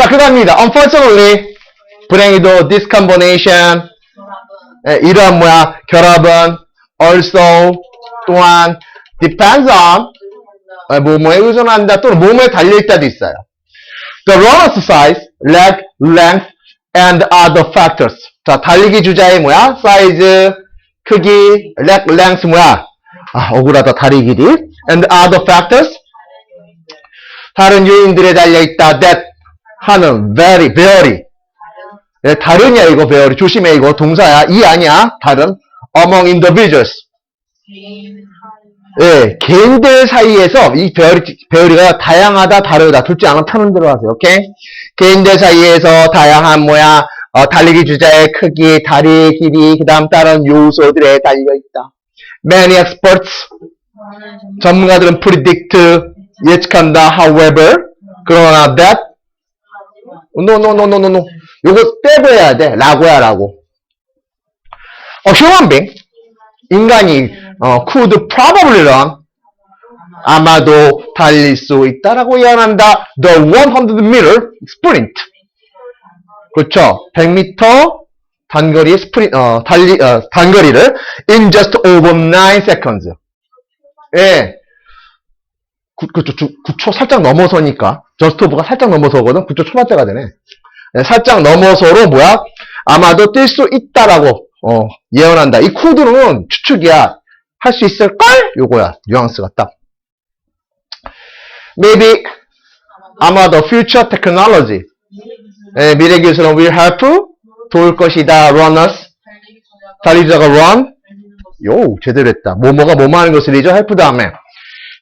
자, 그 다음입니다. Unfortunately, 불행히도 discombination, 예, 이러한 뭐야, 결합은 also, 또한 depends on, 예, 뭐뭐에 의존한다, 또는 뭐뭐에 달려있다도 있어요. The runner's size, leg, length, and other factors. 자, 달리기 주자의 뭐야? 사이즈, 크기, leg, length 뭐야? 아, 억울하다, 다리 길이. And other factors. 다른 요인들에 달려있다. That 하는 very, very. 예, 다른이야, 이거 very. 조심해, 이거 동사야. 이 아니야. 다른. Among individuals. 예, 개인들 사이에서 이 배열이가 다양하다, 다르다. 둘째 하나 대로 하세요. 오케이? 개인들 사이에서 다양한 뭐야, 어, 달리기 주자의 크기, 다리 길이, 그 다음 다른 요소들에 달려있다. Many experts, 전문가들은 predict, 예측한다. However, 그러나 that, no. 요거 빼버려야 돼. 라고야, 라고. A human being, 인간이, 어, could probably run, 아마도 달릴 수 있다라고 예언한다. The 100m sprint. 그렇죠. 100m 단거리 스프린트, 어, 달리, 어, 단거리를 in just over 9 seconds. 예. 9, 9초, 9초 살짝 넘어서니까. over가 살짝 넘어서거든. 9초 초반대가 되네. 예, 살짝 넘어서로 뭐야? 아마도 뛸 수 있다라고, 어, 예언한다. 이 코드는 추측이야. 할 수 있을걸? 요거야. 뉘앙스가 딱. Maybe, 아마 the future technology. 예, 미래 기술은 will help 도울 것이다. runners. 달리기자가 run. 요, 제대로 했다. 뭐뭐가 뭐뭐 하는 것을 이죠? help 다음에.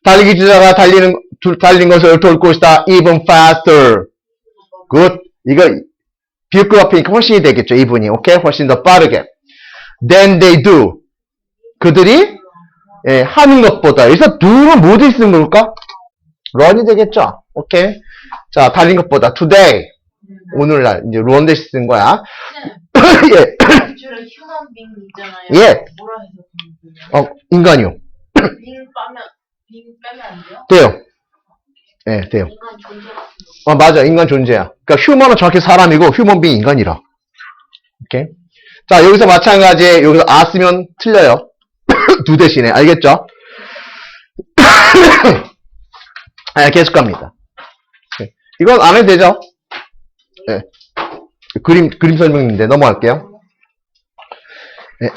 달리기 주자가 달리는, 두- 달린 것을 도울 것이다. even faster. good. 이거, 비읍급 앞이니까 훨씬이 되겠죠. 이분이. 오케이? 훨씬 더 빠르게. than they do. 그들이, 예, 하는 것보다. 여기서 do는 뭐를 쓰는 걸까? run이 되겠죠. 오케이? 자, 달린 것보다. today. 오늘날, 이제 run 대신 쓴 거야. 예. 있잖아요. 예. 해서 어, 인간이요. 돼요? 돼요. 예, 돼요. 같은 거. 어, 맞아. 인간 존재야. 그러니까 휴먼은 정확히 사람이고 휴먼 빙 인간이라. 오케이? 자, 여기서 마찬가지에 여기서 아 쓰면 틀려요. 두 대신에. 알겠죠? 아, 계속 갑니다. 네. 이건 안 해도 되죠? 네. 그림, 그림 설명인데 넘어갈게요. 네.